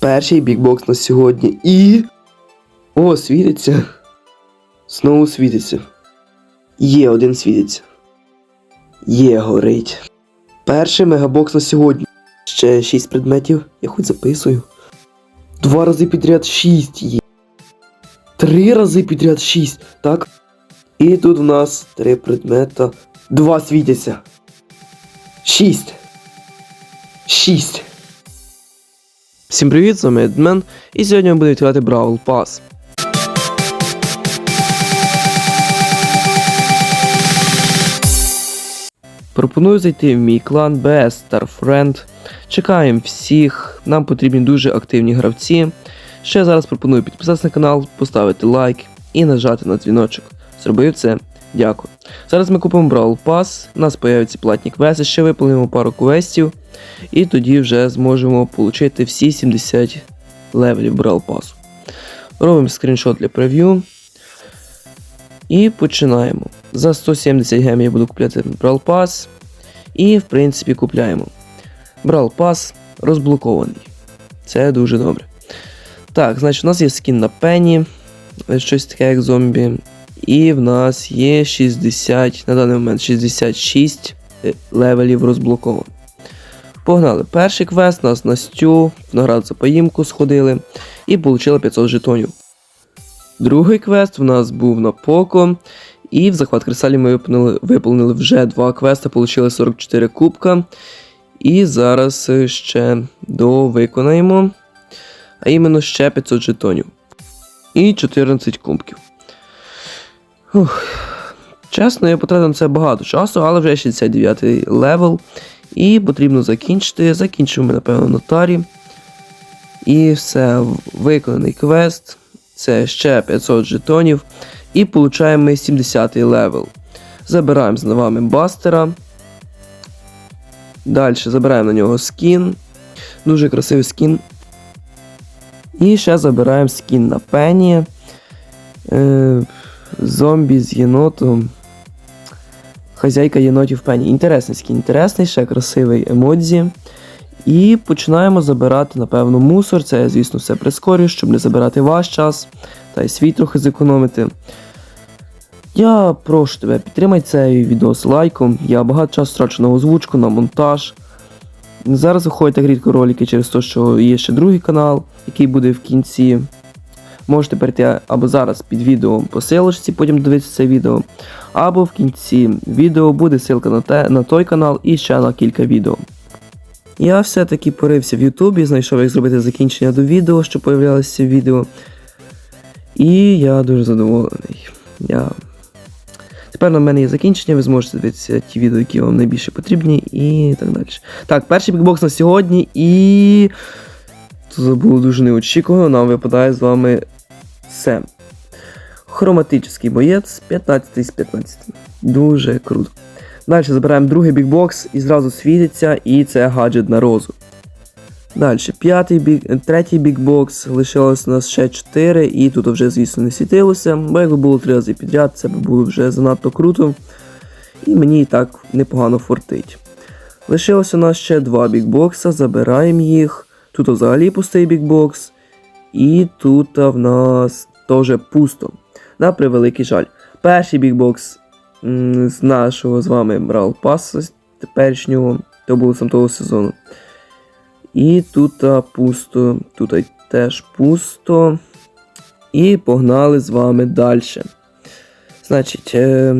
Перший бікбокс на сьогодні і. О, світиться. Знову світиться. Є один світиться. Є горить. Перший мегабокс на сьогодні. Ще 6 предметів. Я хоч записую. Два рази підряд 6 є. Три рази підряд 6, так? І тут в нас три предмета. Два світяться. Шість. Шість. Всім привіт, з вами Едмен, і сьогодні ми будемо відкривати Бравл Пас. Пропоную зайти в мій клан BS Starfriend. Чекаємо всіх, нам потрібні дуже активні гравці. Ще зараз пропоную підписатися на канал, поставити лайк і нажати на дзвіночок. Зробив це, дякую. Зараз ми купимо Brawl Pass, у нас появляться платні квести, ще виповнимо пару квестів, і тоді вже зможемо отримати всі 70 левелів Brawl Pass. Робимо скріншот для прев'ю. І починаємо. За 170 гем я буду купляти Brawl Pass. І, в принципі, купляємо. Brawl Pass розблокований. Це дуже добре. Так, значить, у нас є скін на Пенні, щось таке як зомбі. І в нас є 60, на даний момент 66 е, левелів розблоковано. Погнали. Перший квест нас на Стю, в награду за поїмку сходили і отримали 500 жетонів. Другий квест в нас був на Поко. І в захват кристалі ми виповнили, виповнили вже два квести, отримали 44 кубка. І зараз е, ще довиконаємо. А іменно ще 500 жетонів. І 14 кубків. Ух. Чесно, я потратив на це багато часу, але вже 69-й левел. І потрібно закінчити. Закінчимо, напевно, на тарі. І все, виконаний квест. Це ще 500 жетонів. І получаємо ми 70 левел. Забираємо з вами бастера. Далі забираємо на нього скін. Дуже красивий скін. І ще забираємо скін на Пенні. Зомбі з єнотом. Хазяйка єнотів Пенні. Інтересний скін, інтересний, ще красивий емодзі. І починаємо забирати, напевно, мусор. Це я, звісно, все прискорю, щоб не забирати ваш час та й свій трохи зекономити. Я прошу тебе, підтримай цей відос лайком. Я багато часу трачу на озвучку, на монтаж. Зараз виходять так рідко ролики через те, що є ще другий канал, який буде в кінці. Можете перейти або зараз під відео по силочці, потім дивитися це відео, або в кінці відео буде ссылка на, те, на той канал і ще на кілька відео. Я все-таки порився в Ютубі, знайшов, як зробити закінчення до відео, що появлялося в відео. І я дуже задоволений. Я... Тепер на мене є закінчення, ви зможете дивитися ті відео, які вам найбільше потрібні, і так далі. Так, перший бікбокс на сьогодні і. Це було дуже неочікувано, нам випадає з вами Сем. Хроматичний боєць 15 з 15. Дуже круто. Далі забираємо другий бікбокс і зразу світиться, і це гаджет на розу. Далі, п'ятий бік, третій бікбокс, лишилось у нас ще 4, і тут вже, звісно, не світилося, бо якби було 3 рази підряд, це було вже занадто круто. І мені і так непогано фортить. Лишилось у нас ще два бікбокса, забираємо їх. Тут взагалі пустий бікбокс. І тут в нас теж пусто. На превеликий жаль. Перший бікбокс з нашого з вами брав пас теперішнього, то було сам того сезону. І тут пусто, тут теж пусто. І погнали з вами далі. Значить, е,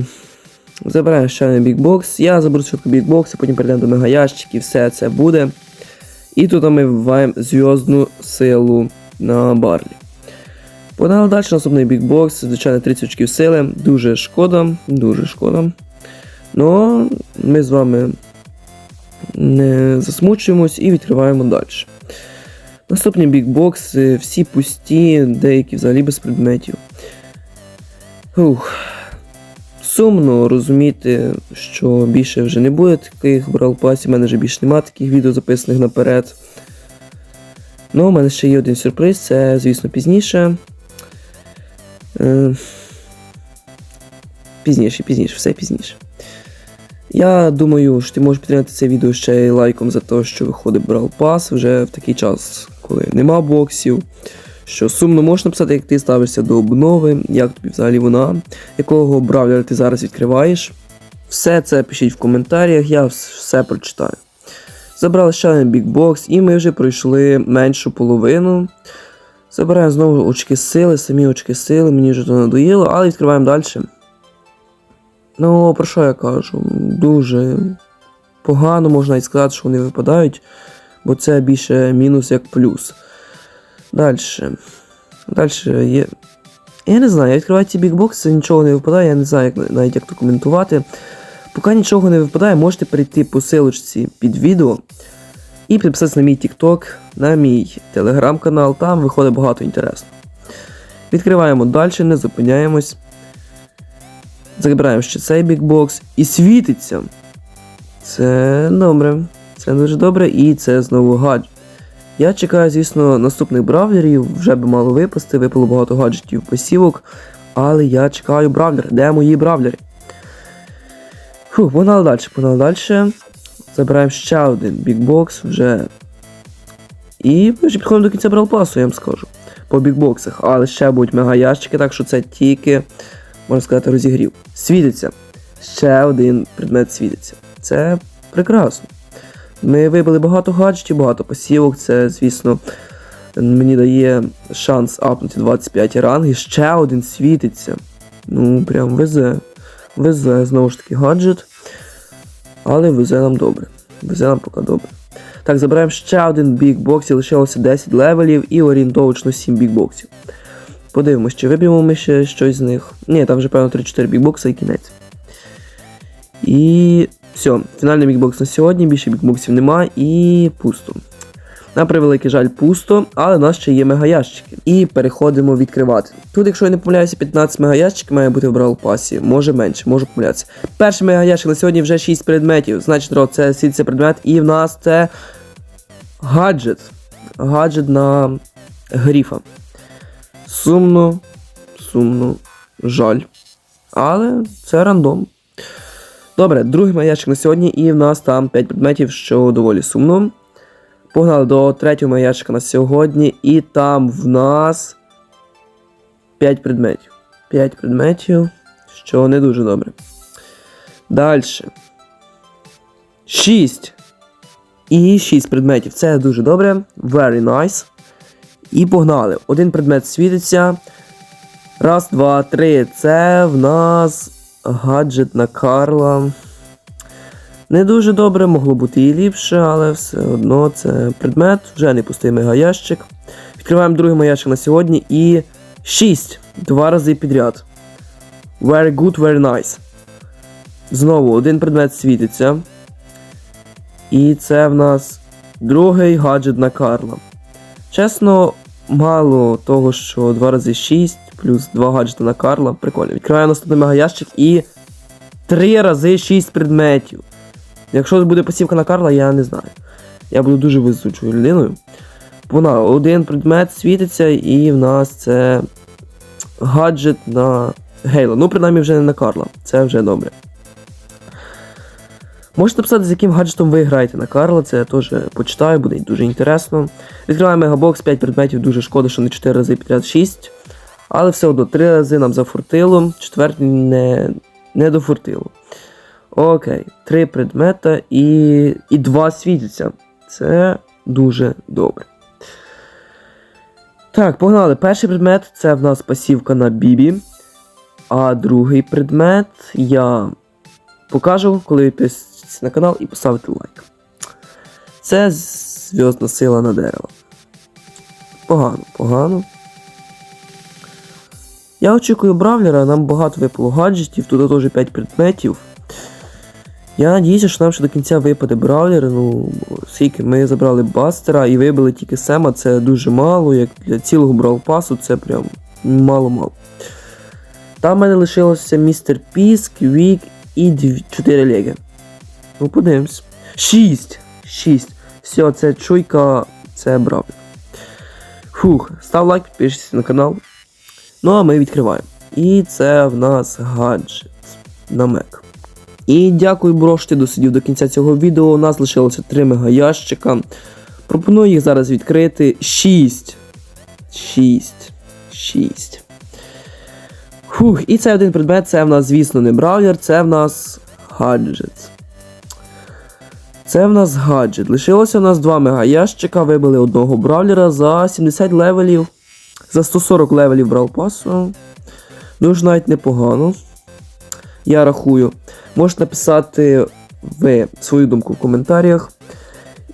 забираємо ще один бікбокс. Я заберу спочатку бікбокс, а потім перейдемо до мегаящиків, все це буде. І тут ми вбиваємо зв'язну силу на барлі. Погнали далі наступний бікбокс, звичайно, 30 очків сили. Дуже шкода, дуже шкода. Ну, ми з вами не засмучуємось і відкриваємо далі. Наступний бікбокс, всі пусті, деякі взагалі без предметів. Ух. Сумно розуміти, що більше вже не буде таких бралпасів, у мене вже більше немає таких відео записаних наперед. Ну, у мене ще є один сюрприз, це, звісно, пізніше. Е, Пізніше, пізніше, все пізніше. Я думаю, що ти можеш підтримати це відео ще й лайком за те, що виходить Brawl Pass вже в такий час, коли нема боксів. Що сумно можна написати, як ти ставишся до обнови, як тобі взагалі вона, якого бравлера ти зараз відкриваєш. Все це пишіть в коментарях, я все прочитаю. Забрали ще один бікбокс, і ми вже пройшли меншу половину. Забираємо знову очки сили, самі очки сили, мені вже то надоїло, але відкриваємо далі. Ну, про що я кажу? Дуже погано можна навіть сказати, що вони випадають, бо це більше мінус як плюс. Далі. Далі є. Я не знаю, я відкриваю ці бікбокси, нічого не випадає, я не знаю як, навіть як то коментувати. Поки нічого не випадає, можете перейти по силочці під відео і підписатися на мій TikTok, на мій телеграм-канал, там виходить багато інтересного. Відкриваємо далі, не зупиняємось. Забираємо ще цей бікбокс і світиться. Це добре. Це дуже добре, і це знову гаджет. Я чекаю, звісно, наступних бравлерів, вже би мало випасти, випало багато гаджетів посівок, але я чекаю бравлер. Де мої бравлери? Фух, погнали далі, погнали далі. Забираємо ще один бікбокс вже. І вже підходимо до кінця бралпасу, я вам скажу. По бікбоксах. Але ще будуть мегаящики, так що це тільки, можна сказати, розігрів. Світиться. Ще один предмет світиться. Це прекрасно. Ми вибили багато гаджетів, багато посівок. Це, звісно, мені дає шанс апнути 25 ранги. Ще один світиться. Ну, прям везе. Везе знову ж таки гаджет. Але везе нам добре. Везе нам поки добре. Так, забираємо ще один бікбокс і лишилося 10 левелів і орієнтовочно 7 бікбоксів. Подивимось, чи виб'ємо ми ще щось з них. Ні, там вже певно 3-4 бікбокса і кінець. І все, фінальний бікбокс на сьогодні, більше бікбоксів нема і пусто. На превеликий жаль, пусто, але в нас ще є мегаящики. І переходимо відкривати. Тут, якщо я не помиляюся, 15 мегаящиків має бути в Brawl пасі. Може менше, можу помилятися. Перший мегаящик на сьогодні вже 6 предметів. Значить, народ, це світиться предмет, і в нас це гаджет. Гаджет на гріфа. Сумно, сумно, жаль. Але це рандом. Добре, другий маячик на сьогодні, і в нас там 5 предметів, що доволі сумно. Погнали до третього маячика на сьогодні, і там в нас 5 предметів. 5 предметів, що не дуже добре. Далі. 6. І 6 предметів. Це дуже добре. Very nice. І погнали. Один предмет світиться. Раз, два, три. Це в нас гаджет на Карла. Не дуже добре, могло бути і ліпше, але все одно це предмет, вже не пустий мегаящик. Відкриваємо другий маящик на сьогодні і 6. Два рази підряд. Very good, very nice. Знову один предмет світиться. І це в нас другий гаджет на Карла. Чесно, мало того, що 2 рази 6 плюс 2 гаджети на Карла. Прикольно. Відкриваю наступний мегаящик і 3 рази 6 предметів. Якщо буде посівка на Карла, я не знаю. Я буду дуже везучою людиною. Вона один предмет світиться, і в нас це гаджет на Гейла. Ну, принаймні вже не на Карла. Це вже добре. Можете написати, з яким гаджетом ви граєте на Карла, це я теж почитаю, буде дуже інтересно. Відкриваємо мегабокс, 5 предметів, дуже шкода, що не 4 рази підряд 6. Але все одно 3 рази нам зафортило, четвертий не, не дофортило. Окей, 3 предмета і, і 2 світяться. Це дуже добре. Так, погнали. Перший предмет це в нас пасівка на Бібі. А другий предмет я покажу, коли підписуєтесь на канал і поставите лайк. Це зв'язна сила на дерево. Погано, погано. Я очікую бравлера, нам багато випало гаджетів, тут теж 5 предметів. Я надіюся, що нам ще до кінця випаде бравлер. Ну, оскільки ми забрали бастера і вибили тільки Сема, це дуже мало, як для цілого бралпасу це прям мало-мало. Там в мене лишилося містер Піс, Квік і 4 леги. Ну, подивимось. 6! 6. Все, це чуйка, це бравлер. Фух, став лайк, підпишись на канал. Ну а ми відкриваємо. І це в нас гаджет на Мек. І дякую, бро, що ти досидів до кінця цього відео. У нас лишилося 3 мегаящика. Пропоную їх зараз відкрити 6. 6. 6. Фух, і цей один предмет, це в нас, звісно, не браулер, це в нас гаджет. Це в нас гаджет. Лишилося в нас два мегаящика, вибили одного бравлера за 70 левелів. За 140 левелів брав пасу. Дуже навіть непогано. Я рахую. Можете написати ви свою думку в коментарях.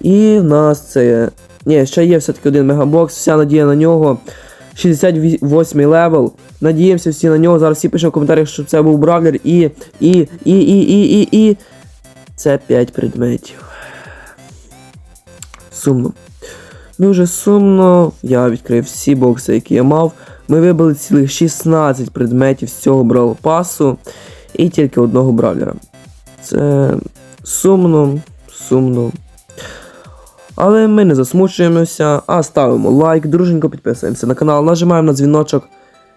І в нас це. Ні, ще є все-таки один мегабокс, вся надія на нього. 68 левел. Надіємося всі на нього. Зараз всі пишемо в коментарях, що це був бравлер і. І. І. І. І. І. І. Це 5 предметів. Сумно. Дуже сумно. Я відкрив всі бокси, які я мав. Ми вибили цілих 16 предметів з цього брал пасу і тільки одного бравлера. Це сумно, сумно. Але ми не засмучуємося, а ставимо лайк, друженько підписуємося на канал, нажимаємо на дзвіночок.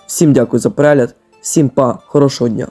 Всім дякую за перегляд, всім па, хорошого дня.